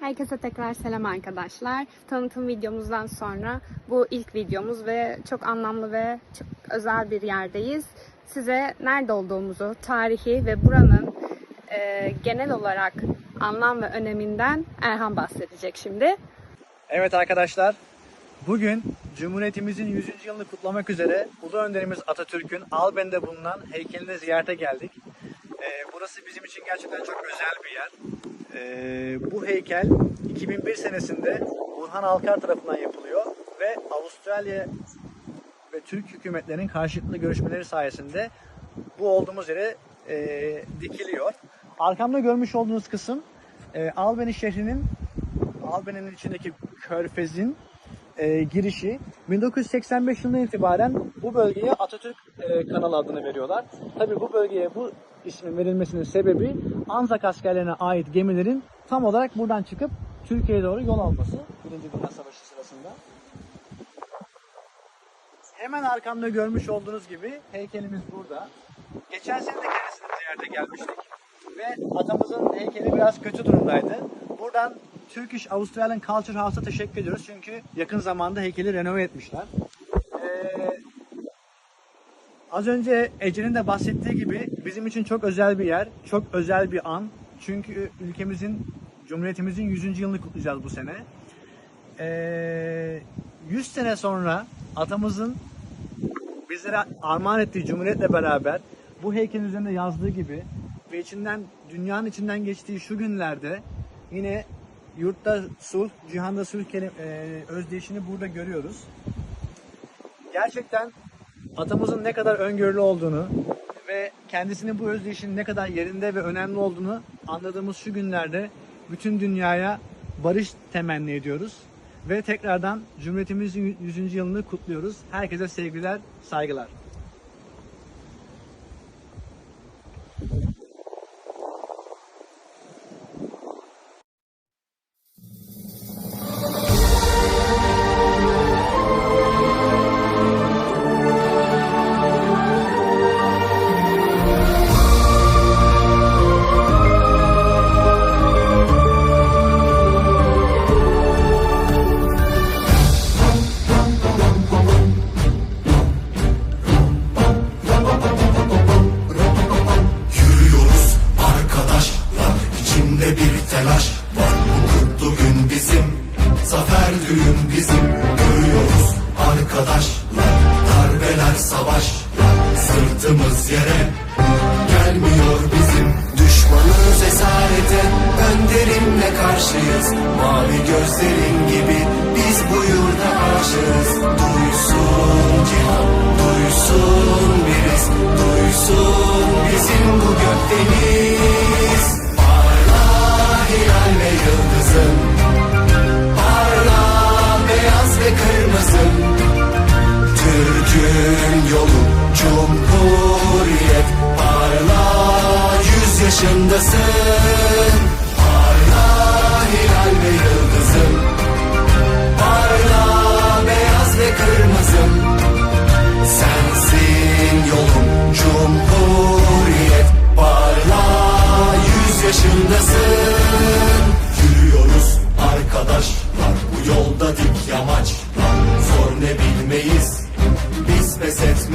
Herkese tekrar selam arkadaşlar. Tanıtım videomuzdan sonra bu ilk videomuz ve çok anlamlı ve çok özel bir yerdeyiz. Size nerede olduğumuzu, tarihi ve buranın e, genel olarak anlam ve öneminden Erhan bahsedecek şimdi. Evet arkadaşlar, bugün Cumhuriyetimizin 100. yılını kutlamak üzere Ulu Önderimiz Atatürk'ün Alben'de bulunan heykeline ziyarete geldik. Ee, burası bizim için gerçekten çok özel bir yer. Ee, bu heykel 2001 senesinde Burhan Alkar tarafından yapılıyor ve Avustralya ve Türk hükümetlerinin karşılıklı görüşmeleri sayesinde bu olduğumuz yere e, dikiliyor. Arkamda görmüş olduğunuz kısım e, Albany şehrinin Albany'nin içindeki körfezin e, girişi 1985 yılından itibaren bu bölgeye Atatürk e, kanalı adını veriyorlar. Tabi bu bölgeye bu ismin verilmesinin sebebi Anzak askerlerine ait gemilerin tam olarak buradan çıkıp Türkiye'ye doğru yol alması Birinci Dünya Savaşı sırasında. Hemen arkamda görmüş olduğunuz gibi heykelimiz burada. Geçen sene de kendisini ziyarete gelmiştik. Ve atamızın heykeli biraz kötü durumdaydı. Buradan Turkish Australian Culture House'a teşekkür ediyoruz. Çünkü yakın zamanda heykeli renove etmişler. Az önce Ece'nin de bahsettiği gibi bizim için çok özel bir yer. Çok özel bir an. Çünkü ülkemizin, Cumhuriyetimizin 100. yılını kutlayacağız bu sene. Ee, 100 sene sonra atamızın bizlere armağan ettiği Cumhuriyet'le beraber bu heykelin üzerinde yazdığı gibi ve içinden dünyanın içinden geçtiği şu günlerde yine yurtta sulh, cihanda sulh e, özdeyişini burada görüyoruz. Gerçekten atamızın ne kadar öngörülü olduğunu ve kendisinin bu özdeyişin ne kadar yerinde ve önemli olduğunu anladığımız şu günlerde bütün dünyaya barış temenni ediyoruz. Ve tekrardan Cumhuriyetimizin 100. yılını kutluyoruz. Herkese sevgiler, saygılar. Zafer düğün bizim Görüyoruz arkadaşlar Darbeler savaşlar. Sırtımız yere Gelmiyor bizim. Düşmanız esarete Önderimle karşıyız. Mavi gözlerin gibi Biz bu yurda aşığız. Duysun cihan Duysun Yaşındasın